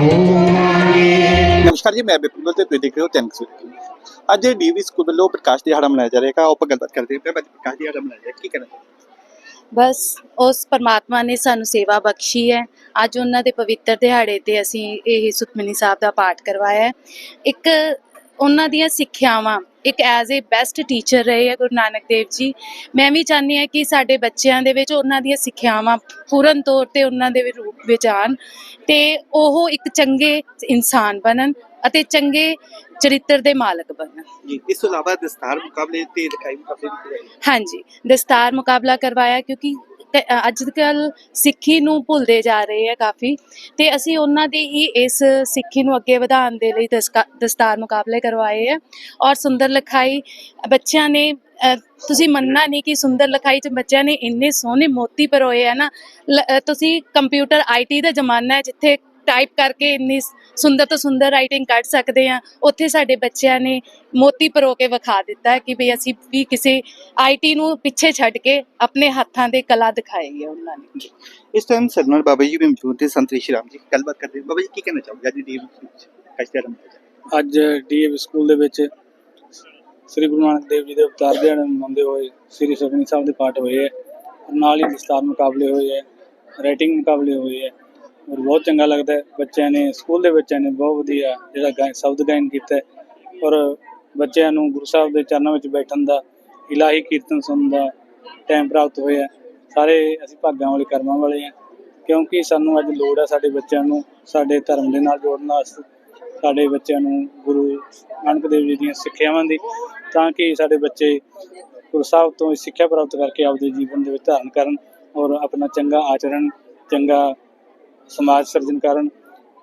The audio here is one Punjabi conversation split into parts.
ਨਮਸਕਾਰ ਜੀ, ਮੈਂ ਬਿਪਨ ਤੇ ਤੁਸੀਂ ਦੇਖ ਰਹੇ ਹੋ ਟੈਨਕ ਅੱਜ ਡੀਵੀ ਸਕੂਲ ਵੱਲੋਂ ਪ੍ਰਕਾਸ਼ ਦਿਹਾੜਾ ਮਨਾਇਆ ਜਾ ਰਿਹਾ ਹੈ ਆਪਾਂ ਗੱਲਬਾਤ ਕਰਦੇ ਹਾਂ। ਅੱਜ ਪ੍ਰਕਾਸ਼ ਦਿਹਾੜਾ ਮਨਾਇਆ ਜਾ ਰਿਹਾ। ਕੀ ਕਹਿਣਾ ਬਸ, ਉਸ ਪਰਮਾਤਮਾ ਨੇ ਸਾਨੂੰ ਸੇਵਾ ਬਖਸ਼ੀ ਹੈ। ਅੱਜ ਉਹਨਾਂ ਦੇ ਪਵਿੱਤਰ ਦਿਹਾੜੇ ਤੇ ਅਸੀਂ ਇਹ ਸੁਖਮਨੀ ਸਾਹਿਬ ਦਾ ਪਾਠ ਕਰਵਾਇਆ ਹੈ। ਇੱਕ ਉਹਨਾਂ ਦੀਆਂ ਸਿੱਖਿਆਵਾਂ। ਇੱਕ ਐਜ਼ ਅ ਬੈਸਟ ਟੀਚਰ ਰਹੇ ਹੈ ਗੁਰੂ ਨਾਨਕ ਦੇਵ ਜੀ। ਮੈਂ ਵੀ ਚਾਹੁੰਦੀ ਹਾਂ ਕਿ ਸਾਡੇ ਬੱਚਿਆਂ ਦੇ ਵਿੱਚ ਉਹਨਾਂ ਦੀਆਂ ਸਿੱਖਿਆਵਾਂ ਪੂਰਨ ਤੌਰ ਤੇ ਉਹਨਾਂ ਦੇ ਰੂਪ ਵਿੱਚ ਆਉਣ ਤੇ ਉਹ ਇੱਕ ਚੰਗੇ ਇਨਸਾਨ ਬਣਨ ਅਤੇ ਚੰਗੇ ਚਰਿੱਤਰ ਦੇ ਮਾਲਕ ਬਣਨ। ਜੀ ਇਸ ਤੋਂ ਇਲਾਵਾ ਦਸਤਾਰ ਮੁਕਾਬਲੇ ਤੇ ਦਿਖਾਈ ਮੁਕਾਬਲੇ ਵੀ। ਹਾਂਜੀ ਦਸਤਾਰ ਮੁਕਾਬਲਾ ਕਰਵਾਇਆ ਕਿਉਂਕਿ ਕ- ਅੱਜ ਕੱਲ ਸਿੱਖੀ ਨੂੰ ਭੁੱਲਦੇ ਜਾ ਰਹੇ ਆ ਕਾਫੀ। ਤੇ ਅਸੀਂ ਉਹਨਾਂ ਦੀ ਹੀ ਇਸ ਸਿੱਖੀ ਨੂੰ ਅੱਗੇ ਵਧਾਉਣ ਦੇ ਲਈ ਦਸਕਾ- ਦਸਤਾਰ ਮੁਕਾਬਲੇ ਕਰਵਾਏ ਆ। ਔਰ ਸੁੰਦਰ ਲਿਖਾਈ ਬੱਚਿਆਂ ਨੇ ਤੁਸੀਂ ਮੰਨਣਾ ਨਹੀਂ ਕਿ ਸੁੰਦਰ ਲਿਖਾਈ ਚ ਬੱਚਿਆਂ ਨੇ ਇੰਨੇ ਸੋਹਣੇ ਮੋਤੀ ਪਰੋਏ ਆ ਨਾ। ਲ- ਤੁਸੀਂ ਕੰਪਿਊਟਰ ਆਈਟੀ ਦਾ ਜ਼ਮਾਨਾ ਹੈ ਜਿੱਥੇ ਟਾਈਪ ਕਰਕੇ ਇੰਨੀ ਸੁੰਦਰ ਤੋਂ ਸੁੰਦਰ ਰਾਈਟਿੰਗ ਕੱਢ ਸਕਦੇ ਆ ਉੱਥੇ ਸਾਡੇ ਬੱਚਿਆਂ ਨੇ ਮੋਤੀ ਪਰੋ ਕੇ ਵਿਖਾ ਦਿੱਤਾ ਕਿ ਵੀ ਅਸੀਂ ਵੀ ਕਿਸੇ ਆਈਟੀ ਨੂੰ ਪਿੱਛੇ ਛੱਡ ਕੇ ਆਪਣੇ ਹੱਥਾਂ ਦੇ ਕਲਾ ਦਿਖਾਈ ਹੈ ਉਹਨਾਂ ਨੇ। ਇਸ ਟਾਈਮ ਸਰਨਲ ਬਾਬਾ ਜੀ ਵੀ ਮੌਜੂਦ ਨੇ। ਸੰਤ ਸ਼੍ਰੀ ਰਾਮ ਜੀ ਗੱਲਬਾਤ ਕਰਦੇ। ਬਾਬਾ ਜੀ ਕੀ ਕਹਿਣਾ ਚਾਹੋਗੇ? ਅੱਜ ਰਿਹਾ ਅੱਜ ਡੀਏਵੀ ਸਕੂਲ ਦੇ ਵਿੱਚ ਸ੍ਰੀ ਗੁਰੂ ਨਾਨਕ ਦੇਵ ਜੀ ਦੇ ਅਵਤਾਰ ਦਿਹਾੜੇ ਮਨਾਉਂਦੇ ਹੋਏ ਸ੍ਰੀ ਸੁਖਮਨੀ ਸਾਹਿਬ ਦੇ ਪਾਠ ਹੋਏ ਹੈ। ਨਾਲ ਹੀ ਦਸਤਾਰ ਮੁਕਾਬਲੇ ਹੋਏ ਹੈ। ਰਾਈਟਿੰਗ ਮੁਕਾਬਲੇ ਹੋਏ ਹੈ। ਔਰ ਬਹੁਤ ਚੰਗਾ ਲੱਗਦਾ ਹੈ। ਬੱਚਿਆਂ ਨੇ, ਸਕੂਲ ਦੇ ਬੱਚਿਆਂ ਨੇ ਬਹੁਤ ਵਧੀਆ ਜਿਹੜਾ ਗਾਇਨ ਸ਼ਬਦ ਗਾਇਨ ਕੀਤਾ ਔਰ ਬੱਚਿਆਂ ਨੂੰ ਗੁਰੂ ਸਾਹਿਬ ਦੇ ਚਰਨਾਂ ਵਿੱਚ ਬੈਠਣ ਦਾ, ਇਲਾਹੀ ਕੀਰਤਨ ਸੁਣਨ ਦਾ ਟਾਈਮ ਪ੍ਰਾਪਤ ਹੋਇਆ ਸਾਰੇ ਅਸੀਂ ਭਾਗਾਂ ਵਾਲੇ, ਕਰਮਾਂ ਵਾਲੇ ਹਾਂ। ਕਿਉਂਕਿ ਸਾਨੂੰ ਅੱਜ ਲੋੜ ਹੈ ਸਾਡੇ ਬੱਚਿਆਂ ਨੂੰ ਸਾਡੇ ਧਰਮ ਦੇ ਨਾਲ ਜੋੜਨ ਵਾਸਤੇ, ਸਾਡੇ ਬੱਚਿਆਂ ਨੂੰ ਗੁਰੂ ਨਾਨਕ ਦੇਵ ਜੀ ਦੀਆਂ ਸਿੱਖਿਆਵਾਂ ਦੀ, ਤਾਂ ਕਿ ਸਾਡੇ ਬੱਚੇ ਗੁਰੂ ਸਾਹਿਬ ਤੋਂ ਸਿੱਖਿਆ ਪ੍ਰਾਪਤ ਕਰਕੇ ਆਪਦੇ ਜੀਵਨ ਦੇ ਵਿੱਚ ਧਾਰਨ ਕਰਨ ਔਰ ਆਪਣਾ ਚੰਗਾ ਆਚਰਣ, ਚੰਗਾ ਸਮਾਜ ਸਿਰਜਣ ਕਰਨ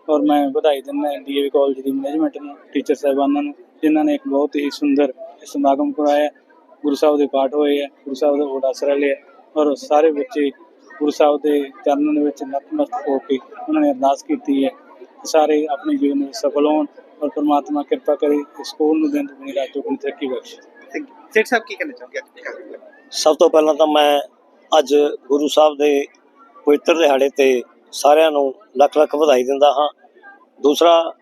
ਔਰ ਮੈਂ ਵਧਾਈ ਦਿੰਦਾ ਡੀਏਵੀ ਕਾਲਜ ਦੀ ਮੈਨੇਜਮੈਂਟ ਨੂੰ ਟੀਚਰ ਸਾਹਿਬਾਨਾਂ ਨੂੰ ਜਿਨ੍ਹਾਂ ਨੇ ਇੱਕ ਬਹੁਤ ਹੀ ਸੁੰਦਰ ਸਮਾਗਮ ਕਰਵਾਇਆ ਗੁਰੂ ਸਾਹਿਬ ਦੇ ਪਾਠ ਹੋਏ ਹੈ ਗੁਰੂ ਸਾਹਿਬ ਦਾ ਓਟ ਆਸਰਾ ਲਿਆ ਔਰ ਸਾਰੇ ਬੱਚੇ ਗੁਰੂ ਸਾਹਿਬ ਦੇ ਚਰਨਾਂ ਦੇ ਵਿੱਚ ਨਤਮਸਤਕ ਹੋ ਕੇ ਉਹਨਾਂ ਨੇ ਅਰਦਾਸ ਕੀਤੀ ਹੈ ਕਿ ਸਾਰੇ ਆਪਣੇ ਜੀਵਨ ਵਿੱਚ ਸਫਲ ਹੋਣ ਔਰ ਪ੍ਰਮਾਤਮਾ ਕਿਰਪਾ ਕਰੇ ਇਸ ਸਕੂਲ ਨੂੰ ਦਿਨ ਦੁਗਣੀ ਰਾਤ ਚੌਗੁਣੀ ਤਰੱਕੀ ਬਖਸ਼ੇ। ਥੈਂਕ ਯੂ ਸੇਠ ਸਾਹਿਬ ਕੀ ਕਹਿਣਾ ਚਾਹੋਗੇ ਦਿਹਾੜਾ ਸਭ ਤੋਂ ਪਹਿਲਾਂ ਤਾਂ ਮੈਂ ਅੱਜ ਗੁਰੂ ਸਾਹਿਬ ਦੇ ਪਵਿੱਤਰ ਦਿਹਾੜੇ ਤੇ ਸਾਰਿਆਂ ਨੂੰ ਲੱਖ ਲੱਖ ਵਧਾਈ ਦਿੰਦਾ ਹਾਂ। ਦੂਸਰਾ,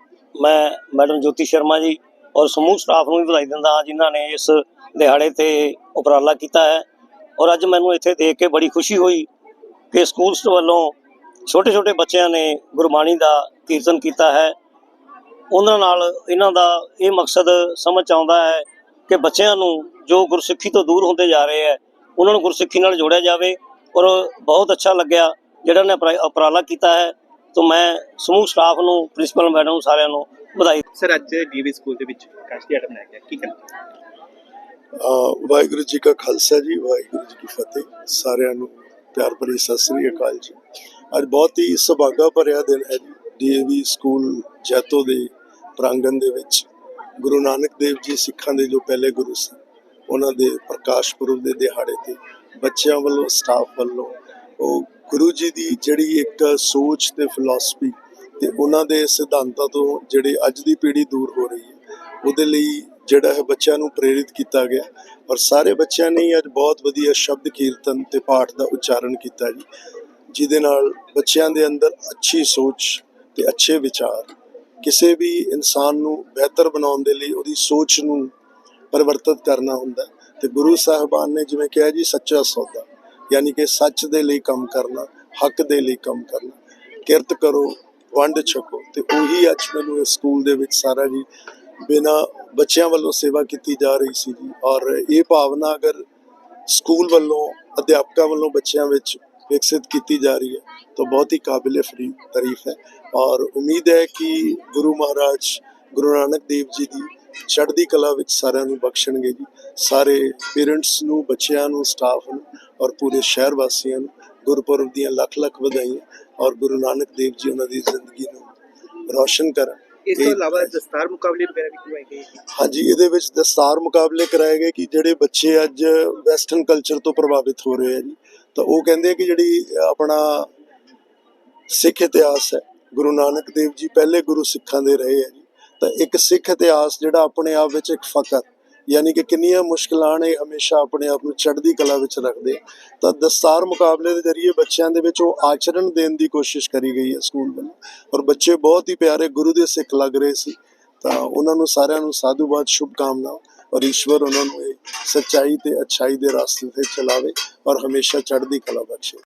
ਮੈਂ ਮੈਡਮ ਜੋਤੀ ਸ਼ਰਮਾ ਜੀ ਔਰ ਸਮੂਹ ਸਟਾਫ ਨੂੰ ਵੀ ਵਧਾਈ ਦਿੰਦਾ ਹਾਂ, ਜਿਨ੍ਹਾਂ ਨੇ ਇਸ ਦਿਹਾੜੇ ਤੇ ਉਪਰਾਲਾ ਕੀਤਾ ਹੈ। ਔਰ ਅੱਜ ਮੈਨੂੰ ਇੱਥੇ ਦੇਖ ਕੇ ਬੜੀ ਖੁਸ਼ੀ ਹੋਈ ਕਿ ਸਕੂਲ ਵੱਲੋਂ ਛੋਟੇ ਛੋਟੇ ਬੱਚਿਆਂ ਨੇ ਗੁਰਬਾਣੀ ਦਾ ਕੀਰਤਨ ਕੀਤਾ ਹੈ। ਉਹਨਾਂ ਨਾਲ ਇਹਨਾਂ ਦਾ ਇਹ ਮਕਸਦ ਸਮਝ 'ਚ ਆਉਂਦਾ ਹੈ ਕਿ ਬੱਚਿਆਂ ਨੂੰ ਜੋ ਗੁਰਸਿੱਖੀ ਤੋਂ ਦੂਰ ਹੁੰਦੇ ਜਾ ਰਹੇ ਹੈ, ਉਹਨਾਂ ਨੂੰ ਗੁਰਸਿੱਖੀ ਨਾਲ ਜੋੜਿਆ ਜਾਵੇ। ਔਰ ਬਹੁਤ ਅੱਛਾ ਲੱਗਿਆ ਜਿਹੜਾ ਨੇ ਉਪਰਾ- ਉਪਰਾਲਾ ਕੀਤਾ ਹੈ ਤੋਂ ਮੈਂ ਸਮੂਹ ਸਟਾਫ ਨੂੰ ਪ੍ਰਿੰਸੀਪਲ ਮੈਡਮ ਨੂੰ ਸਾਰਿਆਂ ਨੂੰ ਵਧਾਈ ਸਰ ਅੱਜ ਡੀਵੀ ਸਕੂਲ ਦੇ ਵਿੱਚ ਪ੍ਰਕਾਸ਼ ਦਿਹਾੜਾ ਮਨਾਇਆ ਗਿਆ। ਕੀ ਅਹ ਵਾਹਿਗੁਰੂ ਜੀ ਕਾ ਖਾਲਸਾ ਜੀ ਵਾਹਿਗੁਰੂ ਜੀ ਕੀ ਫਤਿਹ। ਸਾਰਿਆਂ ਨੂੰ ਪਿਆਰ ਭਰੀ ਸਤਿ ਸ੍ਰੀ ਅਕਾਲ ਜੀ। ਅੱਜ ਬਹੁਤ ਹੀ ਸੁਭਾਗਾ ਭਰਿਆ ਦਿਨ ਹੈ ਡੀਏਵੀ ਸਕੂਲ ਜੈਤੋ ਦੇ ਪ੍ਰਾਂਗਣ ਦੇ ਵਿੱਚ। ਗੁਰੂ ਨਾਨਕ ਦੇਵ ਜੀ ਸਿੱਖਾਂ ਦੇ ਜੋ ਪਹਿਲੇ ਗੁਰੂ ਸਨ ਉਹਨਾਂ ਦੇ ਪ੍ਰਕਾਸ਼ ਪੁਰਬ ਦੇ ਦਿਹਾੜੇ ਤੇ ਬੱਚਿਆਂ ਵੱਲੋਂ ਸਟਾਫ ਵੱਲੋਂ ਉਹ ਗੁਰੂ ਜੀ ਦੀ ਜਿਹੜੀ ਇੱਕ ਸੋਚ ਤੇ ਫਿਲਾਸਫੀ ਤੇ ਉਹਨਾਂ ਦੇ ਸਿਧਾਂਤਾਂ ਤੋਂ ਜਿਹੜੇ ਅੱਜ ਦੀ ਪੀੜ੍ਹੀ ਦੂਰ ਹੋ ਰਹੀ ਹੈ, ਉਹਦੇ ਲਈ ਜਿਹੜਾ ਹੈ ਬੱਚਿਆਂ ਨੂੰ ਪ੍ਰੇਰਿਤ ਕੀਤਾ ਗਿਆ ਔਰ ਸਾਰੇ ਬੱਚਿਆਂ ਨੇ ਹੀ ਅੱਜ ਬਹੁਤ ਵਧੀਆ ਸ਼ਬਦ ਕੀਰਤਨ ਤੇ ਪਾਠ ਦਾ ਉਚਾਰਨ ਕੀਤਾ ਜੀ, ਜਿਹਦੇ ਨਾਲ ਬੱਚਿਆਂ ਦੇ ਅੰਦਰ ਅੱਛੀ ਸੋਚ ਤੇ ਅੱਛੇ ਵਿਚਾਰ, ਕਿਸੇ ਵੀ ਇਨਸਾਨ ਨੂੰ ਬਿਹਤਰ ਬਣਾਉਣ ਦੇ ਲਈ ਉਹਦੀ ਸੋਚ ਨੂੰ ਪਰਿਵਰਤਿਤ ਕਰਨਾ ਹੁੰਦਾ ਹੈ। ਤੇ ਗੁਰੂ ਸਾਹਿਬਾਨ ਨੇ ਜਿਵੇਂ ਕਿਹਾ ਜੀ, ਸੱਚਾ ਸੌਦਾ ਯਾਨੀ ਕਿ ਸੱਚ ਦੇ ਲਈ ਕੰਮ ਕਰਨਾ, ਹੱਕ ਦੇ ਲਈ ਕੰਮ ਕਰਨਾ। ਕਿਰਤ ਕਰੋ, ਵੰਡ ਛਕੋ। ਤੇ ਉਹੀ ਅੱਜ ਮੈਨੂੰ ਇਸ ਸਕੂਲ ਦੇ ਵਿੱਚ ਸਾਰਾ ਜੀ ਬਿਨਾ ਬੱਚਿਆਂ ਵੱਲੋਂ ਸੇਵਾ ਕੀਤੀ ਜਾ ਰਹੀ ਸੀ ਜੀ। ਔਰ ਇਹ ਭਾਵਨਾ ਅਗਰ ਸਕੂਲ ਵੱਲੋਂ, ਅਧਿਆਪਕਾਂ ਵੱਲੋਂ ਬੱਚਿਆਂ ਵਿੱਚ ਵਿਕਸਿਤ ਕੀਤੀ ਜਾ ਰਹੀ ਹੈ, ਤਾਂ ਬਹੁਤ ਹੀ ਕਾਬਿਲ ਫਰੀ ਤਾਰੀਫ ਹੈ। ਔਰ ਉਮੀਦ ਹੈ ਕਿ ਗੁਰੂ ਮਹਾਰਾਜ, ਗੁਰੂ ਨਾਨਕ ਦੇਵ ਜੀ ਦੀ ਚੜ੍ਹਦੀ ਕਲਾ ਵਿੱਚ ਸਾਰਿਆਂ ਨੂੰ ਬਖਸ਼ਣਗੇ ਜੀ। ਸਾਰੇ ਪੇਰੈਂਟਸ ਨੂੰ, ਬੱਚਿਆਂ ਨੂੰ, ਸਟਾਫ ਨੂੰ ਔਰ ਪੂਰੇ ਸ਼ਹਿਰ ਵਾਸੀਆਂ ਨੂੰ ਗੁਰਪੁਰਬ ਦੀਆਂ ਲੱਖ ਲੱਖ ਵਧਾਈਆਂ ਔਰ ਗੁਰੂ ਨਾਨਕ ਦੇਵ ਜੀ ਉਹਨਾਂ ਦੀ ਜ਼ਿੰਦਗੀ ਨੂੰ ਰੌਸ਼ਨ ਕਰਨ। ਇਸ ਤੋਂ ਇਲਾਵਾ ਦਸਤਾਰ ਮੁਕਾਬਲੇ ਵਗੈਰਾ ਵੀ ਕਰਵਾਏ ਗਏ ਹਾਂਜੀ ਇਹਦੇ ਵਿੱਚ ਦਸਤਾਰ ਮੁਕਾਬਲੇ ਕਰਾਏ ਗਏ ਕਿ ਜਿਹੜੇ ਬੱਚੇ ਅੱਜ ਵੈਸਟਰਨ ਕਲਚਰ ਤੋਂ ਪ੍ਰਭਾਵਿਤ ਹੋ ਰਹੇ ਆ ਜੀ। ਤਾਂ ਉਹ ਕਹਿੰਦੇ ਆ ਕਿ ਜਿਹੜੀ ਆਪਣਾ ਸਿੱਖ ਇਤਿਹਾਸ ਹੈ ਗੁਰੂ ਨਾਨਕ ਦੇਵ ਜੀ ਪਹਿਲੇ ਗੁਰੂ ਸਿੱਖਾਂ ਦੇ ਰਹੇ ਆ ਜੀ। ਤਾਂ ਇੱਕ ਸਿੱਖ ਇਤਿਹਾਸ ਜਿਹੜਾ ਆਪਣੇ ਆਪ ਵਿੱਚ ਇੱਕ ਫਕਰ ਯਾਨੀ ਕਿ ਕਿੰਨੀਆਂ ਮੁਸ਼ਕਲਾਂ ਨੇ ਹਮੇਸ਼ਾ ਆਪਣੇ ਆਪ ਨੂੰ ਚੜ੍ਹਦੀ ਕਲਾ ਵਿੱਚ ਰੱਖਦੇ। ਆ ਤਾਂ ਦਸਤਾਰ ਮੁਕਾਬਲੇ ਦੇ ਜ਼ਰੀਏ ਬੱਚਿਆਂ ਦੇ ਵਿੱਚ ਉਹ ਆਚਰਣ ਦੇਣ ਦੀ ਕੋਸ਼ਿਸ਼ ਕਰੀ ਗਈ ਹੈ ਸਕੂਲ ਵੱਲੋਂ। ਔਰ ਬੱਚੇ ਬਹੁਤ ਹੀ ਪਿਆਰੇ ਗੁਰੂ ਦੇ ਸਿੱਖ ਲੱਗ ਰਹੇ ਸੀ। ਤਾਂ ਉਹਨਾਂ ਨੂੰ ਸਾਰਿਆਂ ਨੂੰ ਸਾਧੂਵਾਦ, ਸ਼ੁਭਕਾਮਨਾਵਾਂ ਔਰ ਈਸ਼ਵਰ ਉਹਨਾਂ ਨੂੰ ਇਹ ਸੱਚਾਈ ਤੇ ਅਛਾਈ ਦੇ ਰਸਤੇ ਤੇ ਚਲਾਵੇ ਔਰ ਹਮੇਸ਼ਾ ਚੜ੍ਹਦੀ ਕਲਾ ਬਖਸ਼ੇ।